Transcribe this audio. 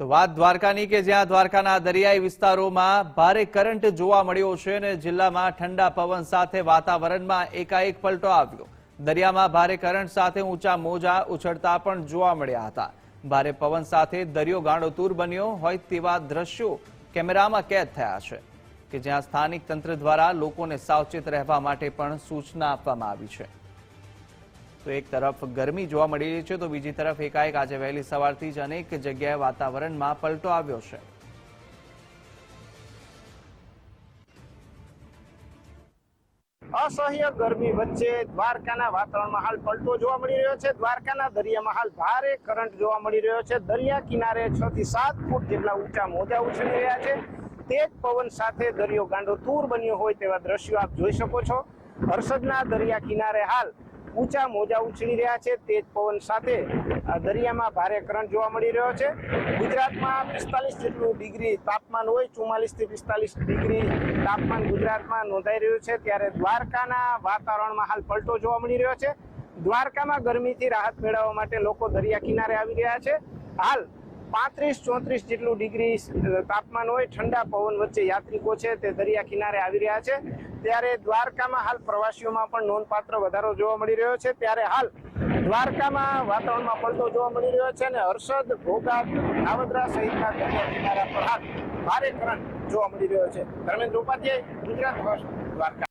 તો વાત દ્વારકાની કે જ્યાં દ્વારકાના દરિયાઈ વિસ્તારોમાં ભારે કરંટ જોવા મળ્યો છે અને જિલ્લામાં ઠંડા પવન સાથે વાતાવરણમાં એકાએક પલટો આવ્યો. દરિયામાં ભારે કરંટ સાથે ઊંચા મોજા ઉછળતા પણ જોવા મળ્યા હતા. ભારે પવન સાથે દરિયો ગાંડોતૂર બન્યો હોય તેવા દ્રશ્યો કેમેરામાં કેદ થયા છે કે જ્યાં સ્થાનિક તંત્ર દ્વારા લોકોને સાવચેત રહેવા માટે પણ સૂચના આપવામાં આવી છે. તો એક તરફ ગરમી જોવા મળી રહી છે, તો બીજી તરફ એકાએક આજે વહેલી સવારથી જ અનેક જગ્યાએ વાતાવરણમાં પલટો આવ્યો છે. અસહ્ય ગરમી વચ્ચે દ્વારકાના વાતાવરણમાં હાલ પલટો જોવા મળી રહ્યો છે. દ્વારકાના દરિયામાં હાલ ભારે કરંટ જોવા મળી રહ્યો છે. દરિયા કિનારે છ થી સાત ફૂટ જેટલા ઊંચા મોજા ઉછળી રહ્યા છે. તેજ પવન સાથે દરિયો ગાંડો તૂર બન્યો હોય તેવા દ્રશ્યો આપ જોઈ શકો છો. હર્ષદના દરિયા કિનારે હાલ ઊંચા મોજા ઉછળી રહ્યા છે. તેજ પવન સાથે દરિયામાં ભારે કરંટ જોવા મળી રહ્યો છે. ગુજરાતમાં પિસ્તાલીસ જેટલું ડિગ્રી તાપમાન હોય, ચુમ્માલીસથી પિસ્તાલીસ ડિગ્રી તાપમાન ગુજરાતમાં નોંધાઈ રહ્યું છે. ત્યારે દ્વારકાના વાતાવરણમાં હાલ પલટો જોવા મળી રહ્યો છે. દ્વારકામાં ગરમીથી રાહત મેળવવા માટે લોકો દરિયા કિનારે આવી રહ્યા છે. હાલ પાંત્રીસ ચોત્રીસ જેટલું ડિગ્રી તાપમાન હોય, ઠંડા પવન વચ્ચે યાત્રિકો છે તે દરિયા કિનારે આવી રહ્યા છે. ત્યારે દ્વારકામાં હાલ પ્રવાસીઓમાં પણ નોંધપાત્ર વધારો જોવા મળી રહ્યો છે. ત્યારે હાલ દ્વારકામાં વાતાવરણમાં પલટો જોવા મળી રહ્યો છે અને હર્ષદ, ભોગાત નાવદરા સહિતના દરિયા કિનારા પર હાલ ભારે કરંટ જોવા મળી રહ્યો છે. ધર્મેન્દ્ર ઉપાધ્યાય, ગુજરાત વર્ષ દ્વારકા.